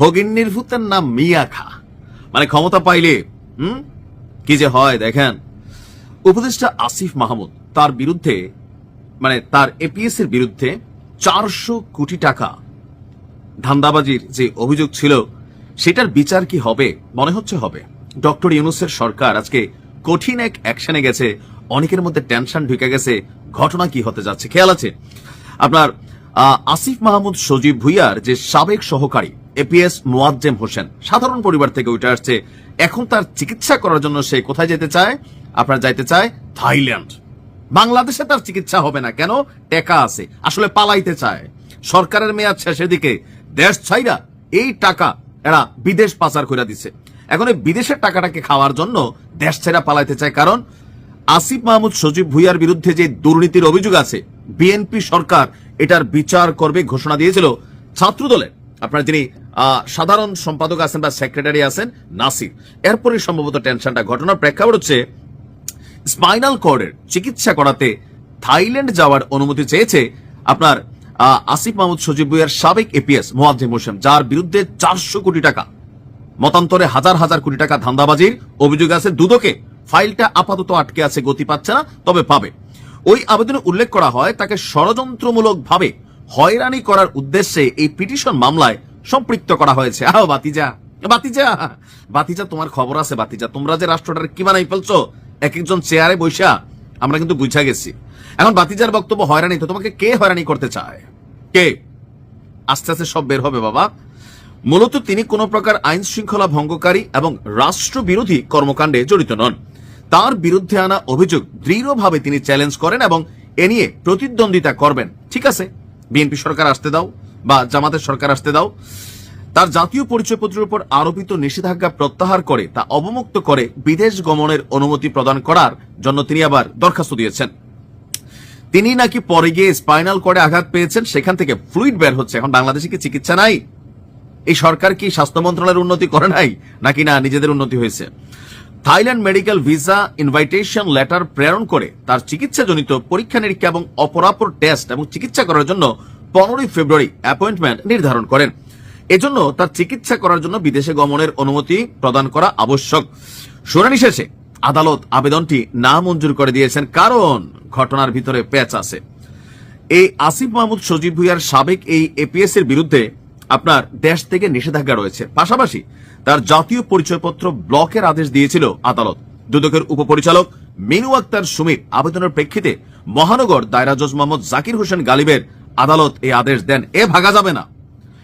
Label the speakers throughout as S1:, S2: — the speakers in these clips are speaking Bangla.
S1: হগিন্নির ভূতের নাম মিয়া খা মানে ক্ষমতা পাইলে, হুম? কি যে হয়, দেখেন। উপদেষ্টা আসিফ মাহমুদ তার বিরুদ্ধে মানে তার এপিএস এর বিরুদ্ধে চারশো কোটি টাকা ধান্দাবাজির যে অভিযোগ ছিল, সেটার বিচার কি হবে? মনে হচ্ছে হবে। ডক্টর ইউনুসের সরকার আজকে কঠিন এক অ্যাকশনে গেছে, অনেকের মধ্যে টেনশন ঢুকে গেছে, ঘটনা কি হতে যাচ্ছে? খেয়াল আছে? আপনার আসিফ মাহমুদ সজীব ভুইয়ার যে সাবেক সহকারী এপিএস মোয়াজ্জেম হোসেন। সাধারণ পরিবার থেকে উঠে আসছে। এখন তার চিকিৎসা করার জন্য সে কোথায় যেতে চায়? আপনার যাইতে চায় থাইল্যান্ড। বাংলাদেশে তার চিকিৎসা হবে না কেন? টেকা আছে। আসলে পালাইতে চায়। সরকারের মেয়াদ শেষের দিকে। দেশ ছাইরা এই টাকা এরা বিদেশ পাচার করে দিছে। এখন এই বিদেশের টাকাটাকে খাওয়ার জন্য দেশ ছেড়া পালাইতে চায় কারণ আসিফ মাহমুদ সজীব ভুইয়ার বিরুদ্ধে যে দুর্নীতির অভিযোগ আছে, বিএনপি সরকার এটার বিচার করবে ঘোষণা দিয়েছিল ছাত্রদলের। আপনার যিনি সাধারণ সম্পাদক আছেন বা সেক্রেটারি আছেন নাসির। এরপরে সম্ভবত টেনশনটা ঘটনার প্রেক্ষাপট হচ্ছে, স্পাইনাল কর্ডের চিকিৎসা করাতে থাইল্যান্ড যাওয়ার অনুমতি চেয়েছে আপনার আসিফ মাহমুদ সজীব ভুইয়ার সাবেক এপিএস মোয়াজ্জিম হোসেন যার বিরুদ্ধে চারশো কোটি টাকা, মতান্তরে হাজার হাজার কোটি টাকা ধান্দাবাজির অভিযোগ আছে। দুদকে ফাইলটা আপাতত আটকে আছে, গতি পাচ্ছে না, তবে পাবে। ওই আবেদনে উল্লেখ করা হয়, তাকে ষড়যন্ত্রমূলক ভাবে হয়রানি করার উদ্দেশ্যে এই পিটিশন মামলায় সম্পৃক্ত করা হয়েছে। আহ বাতিজা বাতিজা বাতিজা, তোমার খবর আছে বাতিজা। তোমরা যে রাষ্ট্রটার কি বানাই ফেলছো? এক একজন চেয়ারে বৈশা আমরা কিন্তু বুঝা গেছি। এখন বাতিজার বক্তব্য হয়রানি তো তোমাকে কে হয়রানি করতে চায়? কে? আস্তে আস্তে সব বের হবে বাবা। মূলত তিনি কোন প্রকার আইন শৃঙ্খলা ভঙ্গকারী এবং রাষ্ট্রবিরোধী কর্মকাণ্ডে জড়িত নন। তার বিরুদ্ধে আনা অভিযোগ দৃঢ়ভাবে তিনি চ্যালেঞ্জ করেন এবং এ নিয়ে প্রতিদ্বন্দ্বিতা করবেন। ঠিক আছে? বিএনপি সরকার আসতে দাও। বা জামাতের সরকার আসতে দাও। তার জাতীয় পরিচয়পত্রের উপর আরোপিত নিষেধাজ্ঞা প্রত্যাহার করে তা অবমুক্ত করে বিদেশ গমনের অনুমতি প্রদান করার জন্য তিনি আবার দরখাস্ত দিয়েছেন। তিনি নাকি পরে গিয়ে স্পাইনাল করে আঘাত পেয়েছেন, সেখান থেকে ফ্লুইড বের হচ্ছে। এখন বাংলাদেশে কি চিকিৎসা নাই? এই সরকার কি স্বাস্থ্য মন্ত্রণালয়ের উন্নতি করে নাই, নাকি না, নিজেদের উন্নতি হয়েছে? Thailand medical visa invitation letter প্রেরণ করে তার চিকিৎসাজনিত পরীক্ষা নিরীক্ষা এবং অপরাপর টেস্ট এবং চিকিৎসা করার জন্য পনেরোই ফেব্রুয়ারি অ্যাপয়েন্টমেন্ট নির্ধারণ করেন। এজন্য তার চিকিৎসা করার জন্য বিদেশে গমনের অনুমতি প্রদান করা আবশ্যক। শুনানি শেষে আদালত আবেদনটি না মঞ্জুর করে দিয়েছেন, কারণ ঘটনার ভিতরে প্যাচ আছে। এই আসিফ মাহমুদ সজীব ভুইয়ার সাবেক এই এপিএস এর বিরুদ্ধে আপনার দেশ থেকে নিষেধাজ্ঞা রয়েছে। পাশাপাশি তার জাতীয় পরিচয়পত্র ব্লকের আদেশ দিয়েছিল আদালত। দুদকের উপপরিচালক মিনু আক্তার সুমির আবেদনের প্রেক্ষিতে মহানগর দায়রা জজ মোহাম্মদ জাকির হোসেন গালিবের আদালত এই আদেশ দেন। এ ভাগা যাবে না।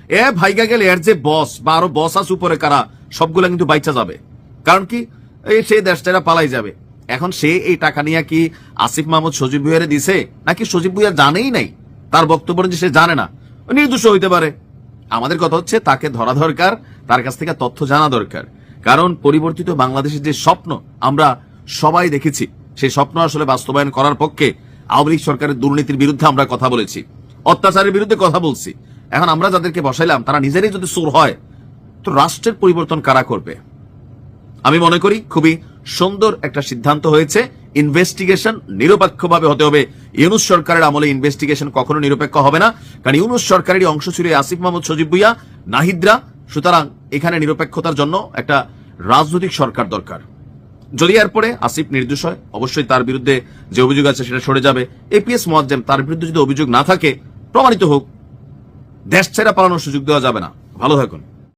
S1: এ ভাইগা গেলে এর যে বস বা আরও বস আছে উপরে কারা, সবগুলা কিন্তু বাইচা যাবে। কারণ কি? এই সে দেশটা পালাই যাবে। এখন সে এই টাকা নিয়ে কি আসিফ মাহমুদ সজীব ভুইয়ারে দিছে? নাকি সজীব ভুইয়া জানেই নাই? তার বক্তব্য যে সে জানে না। নির্দোষ হইতে পারে। আমাদের কথা হচ্ছে তাকে ধরা দরকার, তার কাছ থেকে তথ্য জানা দরকার। কারণ পরিবর্তিত বাংলাদেশের যে স্বপ্ন আমরা সবাই দেখেছি, সেই স্বপ্ন আসলে বাস্তবায়ন করার পক্ষে আওয়ামী লীগ সরকারের দুর্নীতির বিরুদ্ধে আমরা কথা বলেছি। অত্যাচারের বিরুদ্ধে কথা বলছি। এখন আমরা যাদেরকে বসাইলাম, তারা নিজেরাই যদি সুর হয়, তো রাষ্ট্রের পরিবর্তন কারা করবে? আমি মনে করি খুবই সুন্দর একটা সিদ্ধান্ত হয়েছে। ইনভেস্টিগেশন নিরপেক্ষভাবে হতে হবে। ইউনুস সরকারের আমলে ইনভেস্টিগেশন কখনো নিরপেক্ষ হবে না। কারণ ইউনুস সরকারেরই অংশ ছিল আসিফ মাহমুদ, সজিব ভুইয়া, নাহিদরা। সুতরাং এখানে নিরপেক্ষতার জন্য একটা রাজনৈতিক সরকার দরকার। যদি এরপরে আসিফ নির্দোষ হয়, অবশ্যই তার বিরুদ্ধে যে অভিযোগ আছে সেটা সরে যাবে। এপিএস মোয়াজ্জেম, তার বিরুদ্ধে যদি অভিযোগ না থাকে প্রমাণিত হোক দেশ ছেড়ে পালানোর সুযোগ দেওয়া যাবে না। ভালো থাকুন।